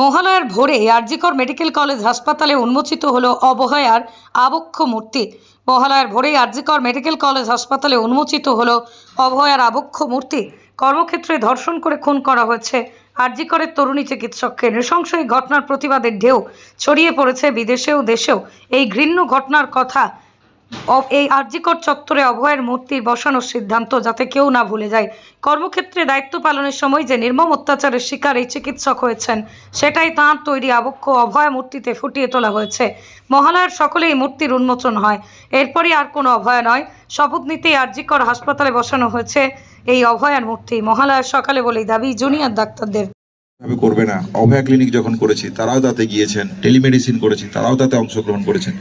মহালয়ার ভোরে RG Kar medical college হাসপাতালে উন্মোচিত হলো অবহেয়ার আবক্ষ মূর্তি। মহালয়ার ভোরে আরজিকর মেডিকেল কলেজ হাসপাতালে উন্মোচিত হলো অভয়ার আবক্ষ মূর্তি। কর্মক্ষেত্রে ধর্ষণ করে খুন করা হয়েছে আরজিকরের তরুণী চিকিৎসককে। নৃশংস এই ঘটনার প্রতিবাদের ঢেউ ছড়িয়ে পড়েছে বিদেশেও দেশেও। এই ঘৃণ্য ঘটনার কথা এই আরজিকর চত্বরে অভয়ের মূর্তির বসানোর সিদ্ধান্ত যাতে কেউ না ভুলে যায়। কর্মক্ষেত্রে দায়িত্ব পালনের সময় যে নির্মম অত্যাচারের শিকার এই চিকিৎসক হয়েছেন, সেটাই তাঁর তৈরি আবক্ষ অভয় মূর্তিতে ফুটিয়ে তোলা হয়েছে। মহালয়ার সকলে এই মূর্তির উন্মোচন হয়। এরপরই আর কোনো অভয় নয়। শপথ নিতেই আরজিকর হাসপাতালে বসানো হয়েছে এই অভয়ার মূর্তি। মহালয়ার সকালে বলেই দাবি জুনিয়র ডাক্তারদের। ভাবে, করবে না। অভয়া ক্লিনিক যখন করেছি, তারাও তাতে গিয়েছেন টেলিমেডিসিন করেছি, তারাও তাতে অংশগ্রহণ করেছেন।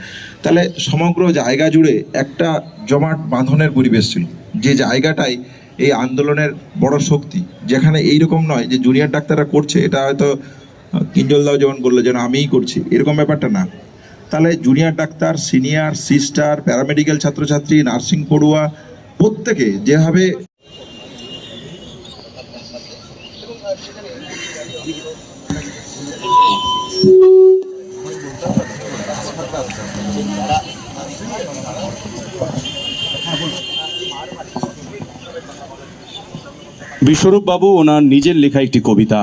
তাহলে সমগ্র জায়গা জুড়ে একটা জমাট বাঁধনের পরিবেশ ছিল। যে জায়গাটাই এই আন্দোলনের বড় শক্তি, যেখানে এইরকম নয় যে জুনিয়র ডাক্তাররা করছে, এটা হয়তো কিঞ্জল দাও যেমন বলল যেন আমিই করছি, এরকম ব্যাপারটা না। তাহলে junior doctor senior sister paramedical ছাত্রছাত্রী নার্সিং পড়ুয়া, প্রত্যেকে যেভাবে বিশ্বরূপ বাবু ওনার নিজের লেখা একটি কবিতা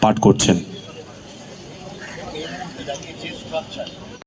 পাঠ করছেন।